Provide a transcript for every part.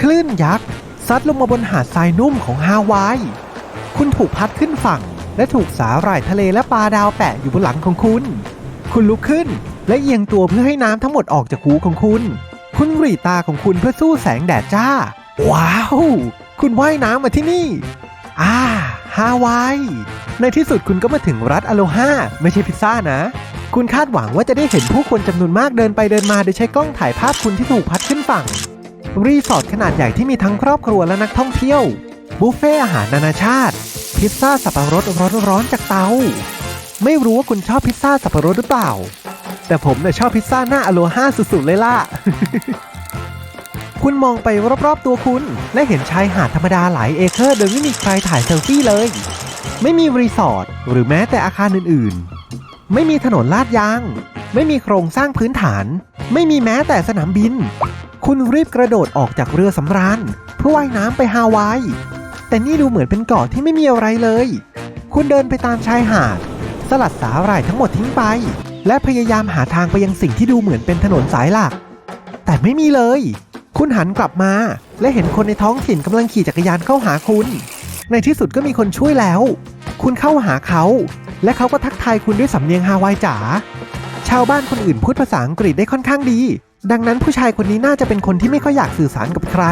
คลื่นยักษ์ซัดลงมาบนหาดทรายนุ่มของฮาวาย คุณถูกพัดขึ้นฝั่ง และถูกสาหร่ายทะเลและปลาดาวแปะอยู่บนหลังของคุณ คุณลุกขึ้นและเอียงตัวเพื่อให้น้ำทั้งหมดออกจากหูของคุณ คุณหรีตาของคุณเพื่อสู้แสงแดดจ้า ว้าว คุณว่ายน้ำมาที่นี่ อ่า ฮาวาย ในที่สุดคุณก็มาถึงรัฐอโลฮาไม่ใช่พิซซ่านะ คุณคาดหวังว่าจะได้เห็นผู้คนจำนวนมากเดินไปเดินมาโดยใช้กล้องถ่ายภาพคุณที่ถูกพัดขึ้นฝั่ง รีสอร์ทขนาดใหญ่ที่มีทั้งครอบครัวและนักท่องเที่ยวบุฟเฟ่อาหารนานาชาติ พิซซ่าสับปะรดร้อนๆจากเตา ไม่รู้ว่าคุณชอบพิซซ่าสับปะรดหรือเปล่า แต่ผมเนี่ยชอบพิซซ่าหน้าอโลฮาสุดๆเลยล่ะ คุณมองไปรอบๆตัวคุณ และเห็นชายหาดธรรมดาหลายเอเคอร์โดยไม่มีใครถ่ายเซลฟี่เลย ไม่มีรีสอร์ทหรือแม้แต่อาคารอื่นๆ ไม่มีถนนลาดยาง ไม่มีโครงสร้างพื้นฐาน ไม่มีแม้แต่สนามบิน คุณรีบกระโดดออกจากเรือสำราญเพื่อว่ายน้ำไปฮาวาย แต่นี่ดูเหมือนเป็นเกาะที่ไม่มีอะไรเลย คุณเดินไปตามชายหาด สลัดสาหร่ายทั้งหมดทิ้งไป และพยายามหาทางไปยังสิ่งที่ดูเหมือนเป็นถนนสายหลัก แต่ไม่มีเลย คุณหันกลับมา และเห็นคนในท้องถิ่นกำลังขี่จักรยานเข้าหาคุณ ในที่สุดก็มีคนช่วยแล้ว คุณเข้าหาเขา และเขาก็ทักทายคุณด้วยสำเนียงฮาวายจ๋า ชาวบ้านคนอื่นพูดภาษาอังกฤษได้ค่อนข้างดี ดังนั้นผู้ชายคนนี้น่าจะเป็นคนที่ไม่ค่อยอยากสื่อสารกับใคร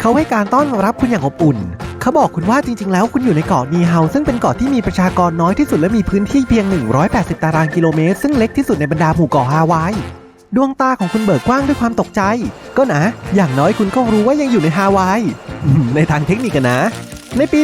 เขาให้การต้อนรับคุณอย่างอบอุ่น เขาบอกคุณว่าจริงๆ แล้วคุณอยู่ในเกาะนีเฮาซึ่งเป็นเกาะที่มีประชากรน้อยที่สุดและมีพื้นที่เพียง 180 ตารางกิโลเมตร ซึ่งเล็กที่สุดในบรรดาหมู่เกาะฮาวาย ดวงตาของคุณเบิกกว้างด้วยความตกใจ ก็นะ อย่างน้อยคุณก็รู้ว่ายังอยู่ในฮาวายในทางเทคนิคอะนะ ในปี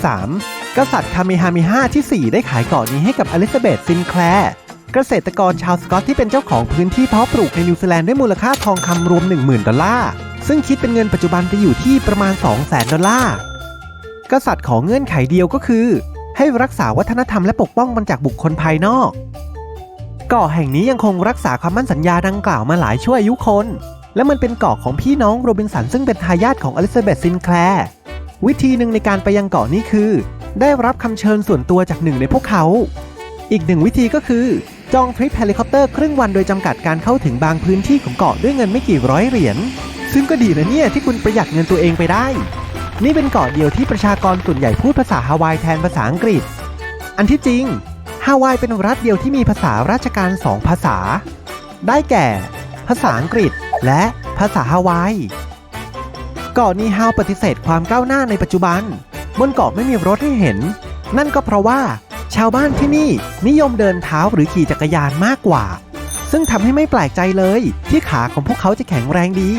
1863 กษัตริย์คาเมฮาเมฮาที่ 4 ได้ขายเกาะนี้ให้กับอลิซาเบธซินแคลร์ เกษตรกรชาวสกอตที่เป็นเจ้าของพื้นที่เพาะปลูกในนิวซีแลนด์ด้วยมูลค่าทองคำรวม 10,000 ดอลลาร์ ซึ่งคิดเป็นเงินปัจจุบันจะอยู่ที่ประมาณ 200,000 ดอลลาร์ กษัตริย์ขอเงื่อนไขเดียวก็คือ ให้รักษาวัฒนธรรมและปกป้องมันจากบุคคลภายนอก เกาะแห่งนี้ยังคงรักษาคำมั่นสัญญาดังกล่าวมาหลายชั่วอายุคน และมันเป็นเกาะของพี่น้องโรบินสันซึ่งเป็นทายาทของอลิซาเบธซินแคลร์วิธีหนึ่งในการไปยังเกาะนี้คือ ได้รับคำเชิญส่วนตัวจากหนึ่งในพวกเขา อีกหนึ่งวิธีก็คือ จองทริปเฮลิคอปเตอร์ครึ่งวันโดยจำกัดการเข้าถึงบางพื้นที่ของเกาะด้วยเงินไม่กี่ร้อยเหรียญ ซึ่งก็ดีนะเนี่ยที่คุณประหยัดเงินตัวเองไปได้ นี่เป็นเกาะเดียวที่ประชากรส่วนใหญ่พูดภาษาฮาวายแทนภาษาอังกฤษ อันที่จริงฮาวายเป็นรัฐเดียวที่มีภาษาราชการสองภาษา ได้แก่ ภาษาอังกฤษและภาษาฮาวายเกาะนีฮาวปฏิเสธความก้าวหน้าในปัจจุบัน บนเกาะไม่มีรถให้เห็น นั่นก็เพราะว่า ชาวบ้านที่นี่นิยมเดินเท้าหรือขี่จักรยานมากกว่า ซึ่งทำให้ไม่แปลกใจเลย ที่ขาของพวกเขาจะแข็งแรงดี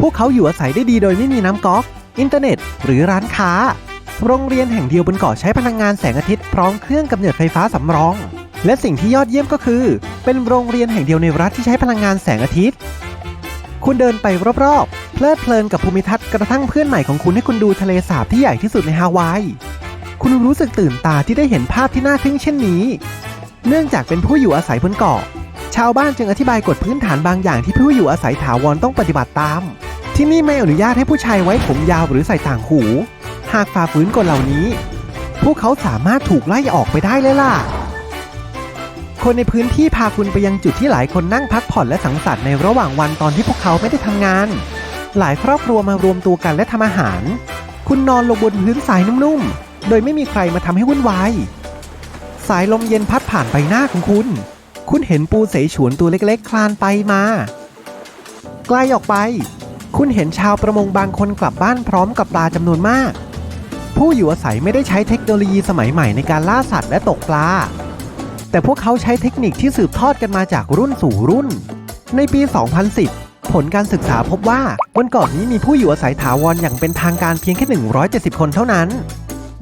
พวกเขาอยู่อาศัยได้ดีโดยไม่มีน้ำก๊อก อินเทอร์เน็ต หรือร้านค้า โรงเรียนแห่งเดียวบนเกาะใช้พลังงานแสงอาทิตย์พร้อมเครื่องกำเนิดไฟฟ้าสำรอง และสิ่งที่ยอดเยี่ยมก็คือ เป็นโรงเรียนแห่งเดียวในรัฐที่ใช้พลังงานแสงอาทิตย์ คุณเดินไปรอบๆเพลิดเพลินกับภูมิทัศน์กระทั่งเพื่อนใหม่ของคุณให้คุณดูทะเลสาบที่ใหญ่ที่สุดในฮาวาย คุณรู้สึกตื่นตาที่ได้เห็นภาพที่น่าทึ่งเช่นนี้ เนื่องจากเป็นผู้อยู่อาศัยบนเกาะ ชาวบ้านจึงอธิบายกฎพื้นฐานบางอย่างที่ผู้อยู่อาศัยถาวรต้องปฏิบัติตาม ที่นี่ไม่อนุญาตให้ผู้ชายไว้ผมยาวหรือใส่ต่างหู หากฝ่าฝืนกฎเหล่านี้ พวกเขาสามารถถูกไล่ออกไปได้เลยล่ะ คนในพื้นที่พาคุณไปยังจุดที่หลายคนนั่งพักผ่อนและสังสรรค์ในระหว่างวันตอนที่พวกเขาไม่ได้ทำงาน หลายครอบครัวมารวมตัวกันและทำอาหาร คุณนอนลงบนพื้นทรายนุ่มๆ โดยไม่มีใครมาทำให้วุ่นวาย สายลมเย็นพัดผ่านใบหน้าของคุณ คุณเห็นปูเสฉวนตัวเล็กๆ คลานไปมาไกลออกไป คุณเห็นชาวประมงบางคนกลับบ้านพร้อมกับปลาจำนวนมาก ผู้อยู่อาศัยไม่ได้ใช้เทคโนโลยีสมัยใหม่ในการล่าสัตว์และตกปลา แต่พวกเขาใช้เทคนิคที่สืบทอดกันมาจากรุ่นสู่รุ่น ในปี 2010ผลการศึกษาพบว่าบนเกาะนี้มีผู้อยู่อาศัยถาวรอย่างเป็นทางการเพียงแค่ 170 คนเท่านั้น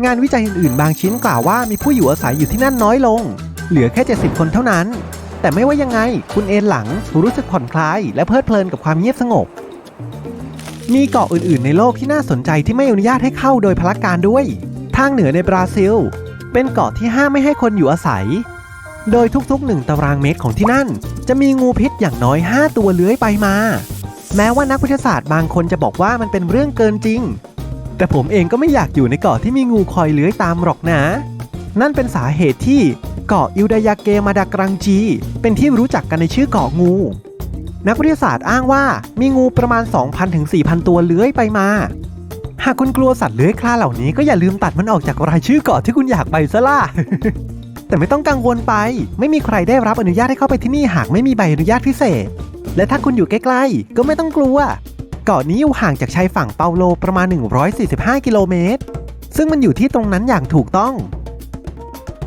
งานวิจัยอื่นๆ บางชิ้นกล่าวว่ามีผู้อยู่อาศัยอยู่ที่นั่นน้อยลง เหลือแค่ 70 คนเท่านั้น แต่ไม่ว่ายังไง คุณเอนหลังรู้สึกผ่อนคลาย และเพลิดเพลินกับความเงียบสงบ มีเกาะอื่น ๆ ในโลกที่น่าสนใจที่ไม่อนุญาตให้เข้าโดยพลการด้วย ทางเหนือในบราซิล เป็นเกาะที่ห้ามไม่ให้คนอยู่อาศัย โดยทุกๆหนึ่งตารางเมตรของที่นั่น จะมีงูพิษอย่างน้อย 5 ตัวเลื้อยไปมา แม้ว่านักวิทยาศาสตร์บางคนจะบอกว่ามันเป็นเรื่องเกินจริง แต่ผมเองก็ไม่อยากอยู่ในเกาะที่มีงูคอยเลื้อยตามหรอกนะ นั่นเป็นสาเหตุที่เกาะอิวดายาเกมาดากรังจี เป็นที่รู้จักกันในชื่อเกาะงู นักวิทยาศาสตร์อ้างว่ามีงูประมาณ 2,000ถึง4,000 ตัวเลื้อยไปมา หากคุณกลัวสัตว์เลื้อยคลาเหล่านี้ก็อย่าลืมตัดมันออกจากรายชื่อเกาะที่คุณอยากไปซะล่ะแต่ไม่ต้องกังวลไป ไม่มีใครได้รับอนุญาตให้เข้าไปที่นี่หากไม่มีใบอนุญาตพิเศษ และถ้าคุณอยู่ใกล้ๆ ก็ไม่ต้องกลัว เกาะนี้อยู่ห่างจากชายฝั่งเปาโลประมาณ 145 กิโลเมตร ซึ่งมันอยู่ที่ตรงนั้นอย่างถูกต้อง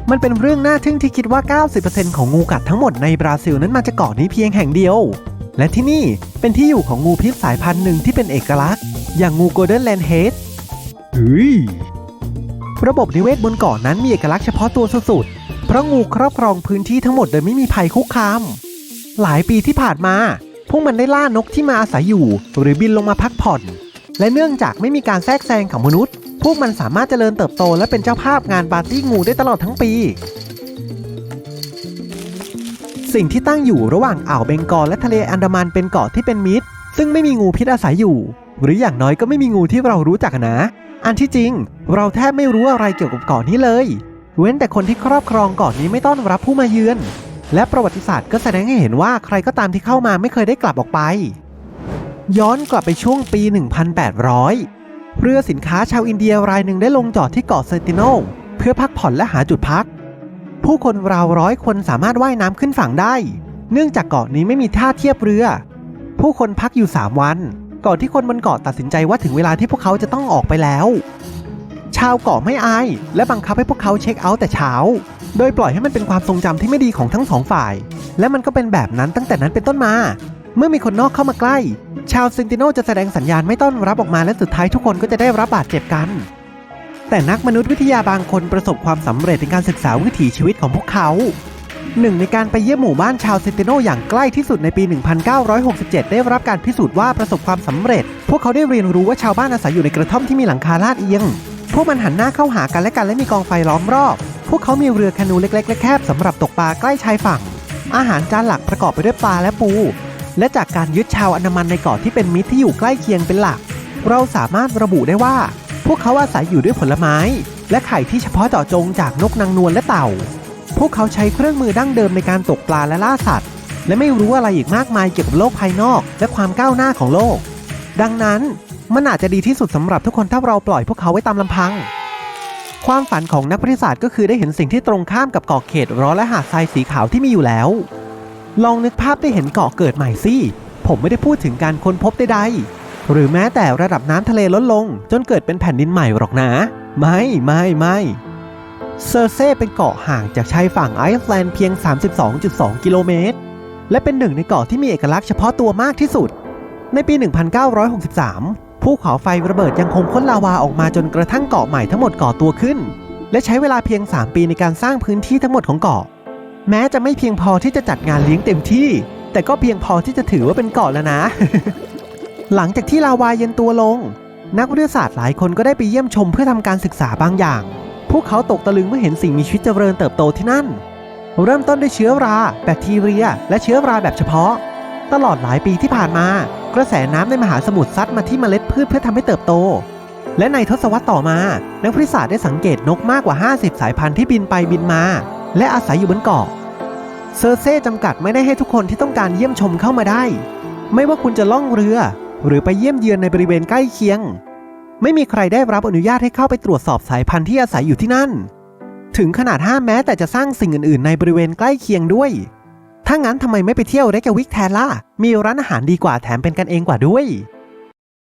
มันเป็นเรื่องน่าทึ่งที่คิดว่า 90%ของงูกัดทั้งหมดในบราซิลนั้นมาจากเกาะนี้เพียงแห่งเดียว และที่นี่เป็นที่อยู่ของงูพิษสายพันธุ์หนึ่งที่เป็นเอกลักษณ์ อย่างงูโกลเด้นแลนด์เฮดเฮ้ยระบบนิเวศบนเกาะนั้นมีเอกลักษณ์เฉพาะตัวสุดๆ เพราะงูครอบครองพื้นที่ทั้งหมดโดยไม่มีภัยคุกคาม หลายปีที่ผ่านมา พวกมันได้ล่านกที่มาอาศัยอยู่ หรือบินลงมาพักผ่อน และเนื่องจากไม่มีการแทรกแซงของมนุษย์ พวกมันสามารถเจริญเติบโตและเป็นเจ้าภาพงานปาร์ตี้งูได้ตลอดทั้งปี สิ่งที่ตั้งอยู่ระหว่างอ่าวเบงกอลและทะเลอันดามันเป็นเกาะที่เป็นมิตร ซึ่งไม่มีงูพิษอาศัยอยู่ หรืออย่างน้อยก็ไม่มีงูที่เรารู้จักนะ อันที่จริง เราแทบไม่รู้อะไรเกี่ยวกับเกาะนี้เลย เว้นแต่คนที่ครอบครองเกาะนี้ไม่ต้อนรับผู้มาเยือน และประวัติศาสตร์ก็แสดงให้เห็นว่าใครก็ตามที่เข้ามาไม่เคยได้กลับออกไป ย้อนกลับไปช่วงปี 1800 เรือสินค้าชาวอินเดียรายหนึ่งได้ลงจอดที่เกาะเซติโนเพื่อพักผ่อนและหาจุดพัก ผู้คนราวร้อยคนสามารถว่ายน้ำขึ้นฝั่งได้ เนื่องจากเกาะนี้ไม่มีท่าเทียบเรือ ผู้คนพักอยู่ 3 วัน ก่อนที่คนบนเกาะตัดสินใจว่าถึงเวลาที่พวกเขาจะต้องออกไปแล้ว ชาวเกาะไม่อาย และบังคับให้พวกเขาเช็คเอาท์แต่เช้า โดยปล่อยให้มันเป็นความทรงจำที่ไม่ดีของทั้งสองฝ่าย และมันก็เป็นแบบนั้นตั้งแต่นั้นเป็นต้นมา เมื่อมีคนนอกเข้ามาใกล้ ชาวเซนติโนจะแสดงสัญญาณไม่ต้อนรับออกมาและสุดท้ายทุกคนก็จะได้รับบาดเจ็บกัน แต่นักมนุษยวิทยาบางคนประสบความสำเร็จในการศึกษาวิถีชีวิตของพวกเขาหนึ่งในการไปเยี่ยมหมู่บ้านชาวเซนติโนอย่างใกล้ที่สุดในปี 1967 ได้รับการพิสูจน์ว่าประสบความสำเร็จ พวกเขาได้เรียนรู้ว่าชาวบ้านอาศัยอยู่ในกระท่อมที่มีหลังคาลาดเอียง พวกมันหันหน้าเข้าหากันและกันและมีกองไฟล้อมรอบ พวกเขามีเรือแคนูเล็ก ๆ และแคบสำหรับตกปลาใกล้ชายฝั่ง อาหารจานหลักประกอบไปด้วยปลาและปู และจากการยึดชาวอันดามันในเกาะที่เป็นมิตรที่อยู่ใกล้เคียงเป็นหลัก เราสามารถระบุได้ว่า พวกเขาอาศัยอยู่ด้วยผลไม้ และไข่ที่เฉพาะเจาะจงจากนกนางนวลและเต่า พวกเขาใช้เครื่องมือดั้งเดิมในการตกปลาและล่าสัตว์ และไม่รู้อะไรอีกมากมายเกี่ยวกับโลกภายนอกและความก้าวหน้าของโลก ดังนั้นมันอาจจะดีที่สุดสำหรับทุกคนถ้าเราปล่อยพวกเขาไว้ตามลำพัง ความฝันของนักวิทยาศาสตร์ก็คือได้เห็นสิ่งที่ตรงข้ามกับเกาะเขตร้อนและหาดทรายสีขาวที่มีอยู่แล้ว ลองนึกภาพได้เห็นเกาะเกิดใหม่สิผมไม่ได้พูดถึงการค้นพบใดๆหรือแม้แต่ระดับน้ำทะเลลดลง จนเกิดเป็นแผ่นดินใหม่หรอกนะ ไม่ไม่ไม่เซอร์เซ่เป็นเกาะห่างจากชายฝั่งไอซ์แลนด์เพียง 32.2 กิโลเมตร และเป็นหนึ่งในเกาะที่มีเอกลักษณ์เฉพาะตัวมากที่สุด ในปี 1963 ภูเขาไฟระเบิดยังคงพ่นลาวาออกมาจนกระทั่งเกาะใหม่ทั้งหมดก่อตัวขึ้น และใช้เวลาเพียง 3 ปีในการสร้างพื้นที่ทั้งหมดของเกาะ แม้จะไม่เพียงพอที่จะจัดงานเลี้ยงเต็มที่ แต่ก็เพียงพอที่จะถือว่าเป็นเกาะแล้วนะ หลังจากที่ลาวาเย็นตัวลง นักวิทยาศาสตร์หลายคนก็ได้ไปเยี่ยมชมเพื่อทำการศึกษาบางอย่าง พวกเขาตกตะลึงเมื่อเห็นสิ่งมีชีวิตเจริญเติบโตที่นั่น เริ่มต้นด้วยเชื้อรา แบคทีเรีย และเชื้อราแบบเฉพาะ ตลอดหลายปีที่ผ่านมา กระแสน้ำในมหาสมุทรซัดมาที่เมล็ดพืชเพื่อทำให้เติบโต และในทศวรรษต่อมา นักวิทยาศาสตร์ได้สังเกตนกมากกว่า 50 สายพันธุ์ที่บินไปบินมา และอาศัยอยู่บนเกาะ เซอร์เซ่จำกัดไม่ได้ให้ทุกคนที่ต้องการเยี่ยมชมเข้ามาได้ ไม่ว่าคุณจะล่องเรือ หรือไปเยี่ยมเยือนในบริเวณใกล้เคียง ไม่มีใครได้รับอนุญาตให้เข้าไปตรวจสอบสายพันธุ์ที่อาศัยอยู่ที่นั่น ถึงขนาดห้ามแม้แต่จะสร้างสิ่งอื่น ๆ ในบริเวณใกล้เคียงด้วย ถ้างั้นทำไมไม่ไปเที่ยวเรกาวิกแทนล่ะ มีร้านอาหารดีกว่าแถมเป็นกันเองกว่าด้วย